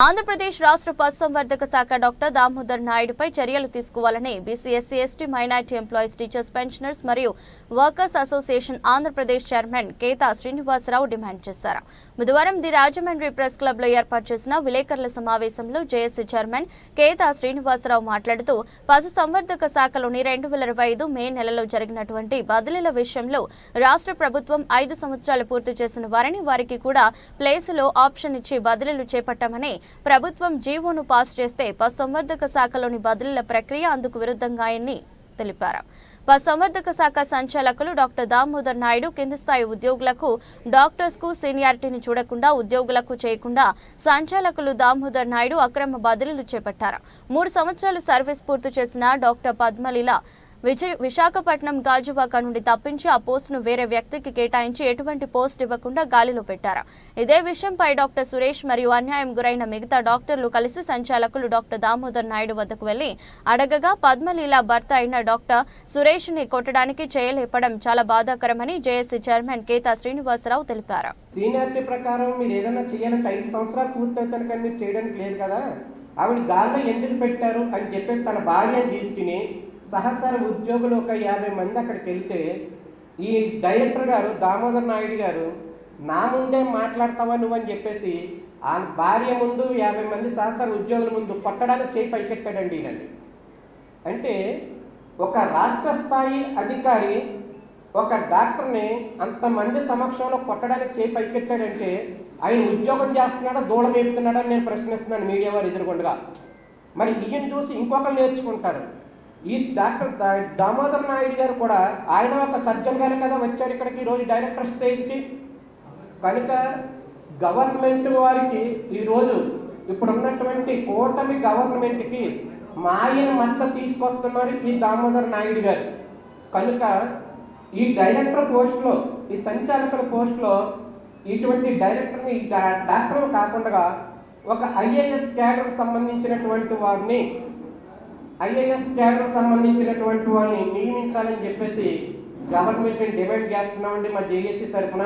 ఆంధ్రప్రదేశ్ రాష్ట్ర పశుసంవర్ధక శాఖ డాక్టర్ దామోదర్ నాయుడుపై చర్యలు తీసుకోవాలని BC SC ST minority employees teachers pensioners మరియు workers association Andhra Pradesh chairman Ketha Srinivasa Rao demand చేశారు. బుధవారం ది రాజమండ్రి ప్రెస్ క్లబ్లో ఏర్పాటు చేసిన విలేకరుల సమావేశంలో జేఏసీ చైర్మన్ కేతా శ్రీనివాసరావు మాట్లాడుతూ పశుసంవర్ధక శాఖలోని రెండు వేల ఇరవై ఐదు మే నెలలో జరిగినటువంటి బదిలీల విషయంలో రాష్ట్ర ప్రభుత్వం ఐదు సంవత్సరాలు పూర్తి చేసిన వారిని వారికి కూడా ప్లేసులో ఆప్షన్ ఇచ్చి బదిలీలు చేపట్టామని ప్రభుత్వం జీవోను పాస్ చేస్తే పశుసంవర్ధక శాఖలోని బదిలీల ప్రక్రియ అందుకు విరుద్ధంగాయని తెలిపారు. పశుసంవర్ధక శాఖ సంచాలకులు డాక్టర్ దామోదర్ నాయుడు కింది స్థాయి ఉద్యోగులకు డాక్టర్స్కు సీనియారిటీని చూడకుండా ఉద్యోగులకు చేయకుండా సంచాలకులు దామోదర్ నాయుడు అక్రమ బదిలీలు చేపట్టారు. మూడు సంవత్సరాలు సర్వీస్ పూర్తి చేసిన డాక్టర్ పద్మలీల విజయ్ విశాఖపట్నం గాజువాక నుండి తప్పించి ఆ పోస్టును వేరే వ్యక్తికి కేటాయించి ఎటువంటి పోస్ట్ ఇవ్వకుండా గాలిలో పెట్టారు. ఇదే విషయంపై డాక్టర్ సురేష్ మరియు అన్యాయం గురైన మిగతా డాక్టర్లు కలిసి సంచాలకులు డాక్టర్ దామోదర్ నాయుడు వద్దకు వెళ్ళి అడగగా పద్మలీల భర్త అయిన డాక్టర్ సురేష్ని కొట్టడానికి చేయలేపడం చాలా బాధాకరమని జేఏసీ చైర్మన్ కేతా శ్రీనివాసరావు తెలిపారు. సీనియారిటీ ప్రకారం మీరు ఏదైనా చేయాలంటే ఐదు సంవత్సరాలు కానీ మీరు చేయడానికి లేదు కదా. ఆవిడ గాల్లో ఎందుకు పెట్టారు అని చెప్పేసి తన భార్యను తీసుకుని సహచర ఉద్యోగులు ఒక యాభై మంది అక్కడికి వెళ్తే ఈ డైరెక్టర్ గారు దామోదర్ నాయుడు గారు నా ముందే మాట్లాడతావా నువ్వని చెప్పేసి ఆ భార్య ముందు యాభై మంది సహచర ఉద్యోగుల ముందు పట్టడానికి చేయి పైకెత్తాడండి ఈయనండి. అంటే ఒక రాష్ట్ర స్థాయి అధికారి ఒక డాక్టర్ని అంతమంది సమక్షంలో కొట్టడానికి చేయి పైకెత్తాడంటే ఆయన ఉద్యోగం చేస్తున్నాడా దూడం వేపుతున్నాడా అని నేను ప్రశ్నిస్తున్నాను మీడియా వారు ఎదురుకొండగా మరి ఈయన చూసి ఇంకొకరు నేర్చుకుంటారు. ఈ డాక్టర్ దామోదర్ నాయుడు గారు కూడా ఆయన ఒక సర్జన్ గారు కదా వచ్చారు ఇక్కడికి. ఈరోజు డైరెక్టర్ స్టేజ్కి. కనుక గవర్నమెంట్ వారికి ఈరోజు ఇప్పుడు ఉన్నటువంటి కూటమి గవర్నమెంట్కి మాయను మచ్చ తీసుకొస్తున్నారు ఈ దామోదర్ నాయుడు గారు. కనుక ఈ డైరెక్టర్ పోస్ట్లో ఈ సంచాలకుల పోస్ట్లో ఇటువంటి డైరెక్టర్ని డాక్టర్ కాకుండా ఒక ఐఏఎస్ క్యాడర్కి సంబంధించినటువంటి వారిని ఐఏఎస్ క్యాడర్ సంబంధించినటువంటి వాళ్ళని నియమించాలని చెప్పేసి గవర్నమెంట్ని డిమాండ్ చేస్తున్నామండి మా జేఏసీ తరఫున.